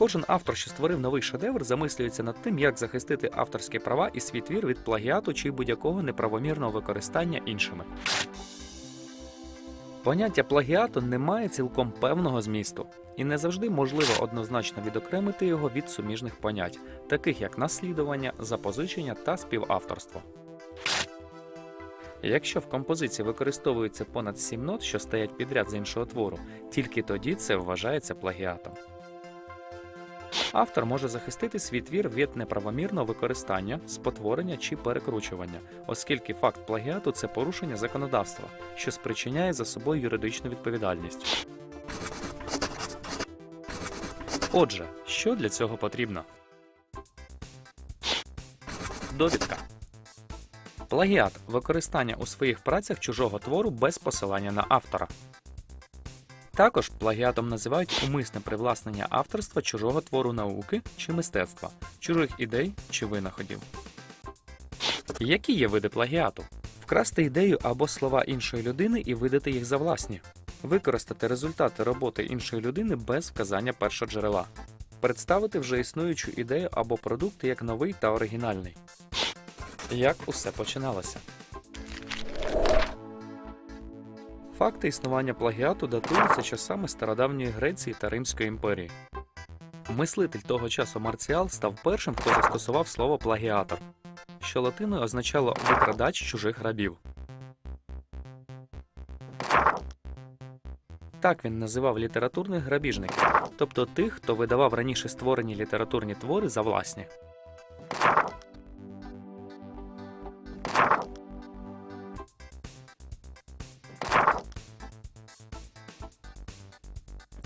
Кожен автор, що створив новий шедевр, замислюється над тим, як захистити авторські права і свій твір від плагіату чи будь-якого неправомірного використання іншими. Поняття плагіату не має цілком певного змісту, і не завжди можливо однозначно відокремити його від суміжних понять, таких як наслідування, запозичення та співавторство. Якщо в композиції використовується понад 7 нот, що стоять підряд з іншого твору, тільки тоді це вважається плагіатом. Автор може захистити свій твір від неправомірного використання, спотворення чи перекручування, оскільки факт плагіату це порушення законодавства, що спричиняє за собою юридичну відповідальність. Отже, що для цього потрібно? Довідка. Плагіат використання у своїх працях чужого твору без посилання на автора. Також плагіатом називають умисне привласнення авторства чужого твору науки чи мистецтва, чужих ідей чи винаходів. Які є види плагіату? Вкрасти ідею або слова іншої людини і видати їх за власні, використати результати роботи іншої людини без вказання першоджерела, представити вже існуючу ідею або продукт як новий та оригінальний. Як усе починалося? Факти існування плагіату датуються часами стародавньої Греції та Римської імперії. Мислитель того часу Марціал став першим, хто застосував слово плагіатор, що латиною означало викрадач чужих рабів. Так він називав літературних грабіжників, тобто тих, хто видавав раніше створені літературні твори за власні.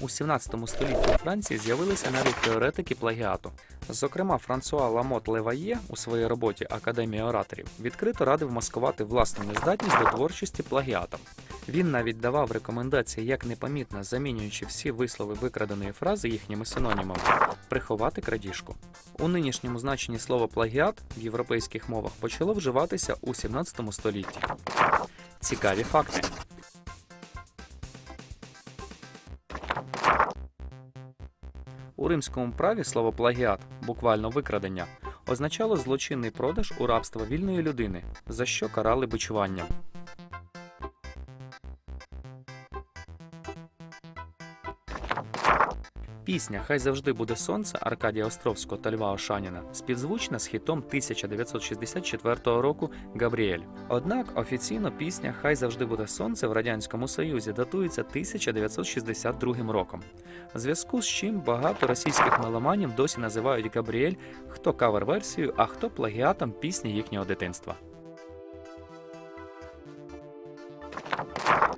У 17 столітті у Франції з'явилися навіть теоретики плагіату. Зокрема, Франсуа Ламот Леває у своїй роботі Академія ораторів відкрито радив маскувати власну нездатність до творчості плагіатом. Він навіть давав рекомендації, як непомітно замінюючи всі вислови викраденої фрази їхніми синонімами, приховати крадіжку. У нинішньому значенні слово плагіат в європейських мовах почало вживатися у 17 столітті. Цікаві факти. У римському праві слово плагіат, буквально викрадення, означало злочинний продаж у рабство вільної людини, за що карали бичуванням. Пісня Хай завжди буде сонце Аркадія Островського та Льва Ошаніна співзвучна з хітом 1964 року Габріель. Однак офіційно пісня Хай завжди буде сонце в Радянському Союзі датується 1962 роком. В зв'язку з чим багато російських меломанів досі називають Габріель хто кавер-версією, а хто плагіатом пісні їхнього дитинства.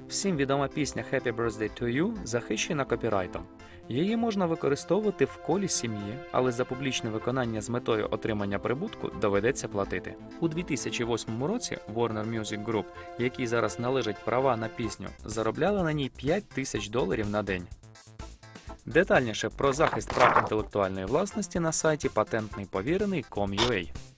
Всім відома пісня Happy Birthday to You захищена копірайтом. Її можна використовувати в колі сім'ї, але за публічне виконання з метою отримання прибутку доведеться платити. У 2008 році Warner Music Group, якій зараз належать права на пісню, заробляли на ній 5 тисяч доларів на день. Детальніше про захист прав інтелектуальної власності на сайті patentнийповірений.com.ua